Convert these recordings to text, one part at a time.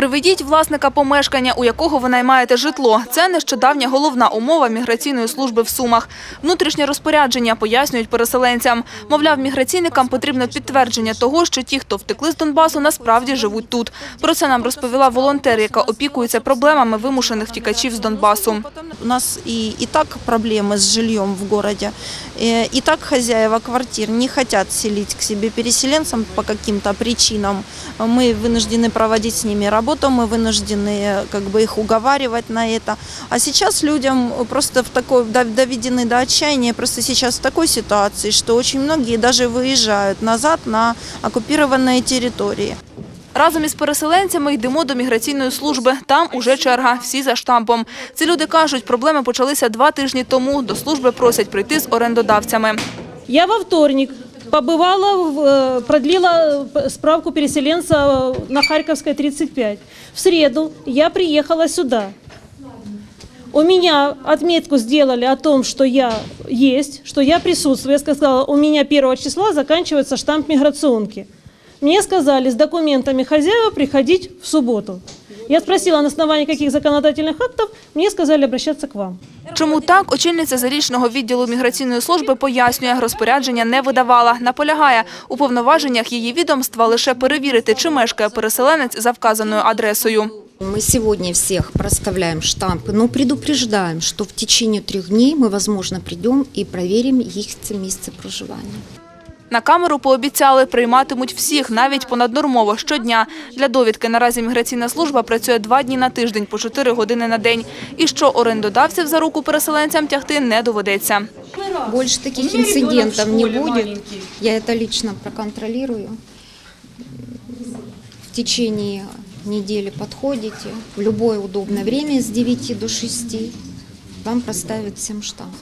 Приведіть власника помешкання, у якого ви наймаєте житло. Це нещодавня головна умова міграційної служби в Сумах. Внутрішнє розпорядження пояснюють переселенцям. Мовляв, міграційникам потрібно підтвердження того, що ті, хто втекли з Донбасу, насправді живуть тут. Про це нам розповіла волонтер, яка опікується проблемами вимушених втікачів з Донбасу. У нас и, и так проблемы с жильем в э, и так хозяева квартир не хотят селить к себе переселенцам по каким-то причинам. Мы вынуждены проводить с ними работу, мы вынуждены э, как бы их уговаривать на это. А сейчас людям просто в такой, дов- доведены до отчаяния, просто сейчас в такой ситуации, что очень многие даже выезжают назад на оккупированные территории. Разом із переселенцями йдемо до міграційної служби. Там уже черга, всі за штампом. Ці люди кажуть, проблеми почалися два тижні тому. До служби просять прийти з орендодавцями. Я во вторник побывала, в, э, продлила э, справку переселенца э, на Харьковской 35. В среду я приехала сюда. У меня отметку сделали о том, что я есть, что я присутствую. Я сказала, у меня 1 числа заканчивается штамп миграционки. Мне сказали с документами хозяева приходить в субботу. Я спросила, на основании каких законодательных актов, мне сказали обращаться к вам. Чому так, очільниця зарічного відділу міграційної служби пояснює, розпорядження не видавала. Наполягає, у повноваженнях її відомства лише перевірити, чи мешкає переселенець за вказаною адресою. Мы сегодня всех проставляем штампы, но предупреждаем, что в течение трех дней мы, возможно, придем и проверим их место проживания. На камеру пообіцяли, прийматимуть всіх, навіть понаднормово, щодня. Для довідки наразі міграційна служба працює два дні на тиждень, по чотири години на день. І що орендодавців за руку переселенцям тягти не доведеться. Больше таких инцидентов не будет. Я это лично проконтролирую. В течение недели подходите в любое удобное время с 9 до 6. Вам проставят всім штамп.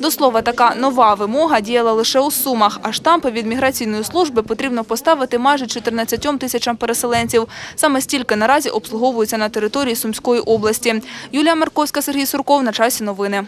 До слова, така нова вимога діяла лише у Сумах, а штампи від міграційної служби потрібно поставити майже 14 тисячам переселенців. Саме стільки наразі обслуговуються на території Сумської області. Юлія Марковська, Сергій Сурков. На часі новини.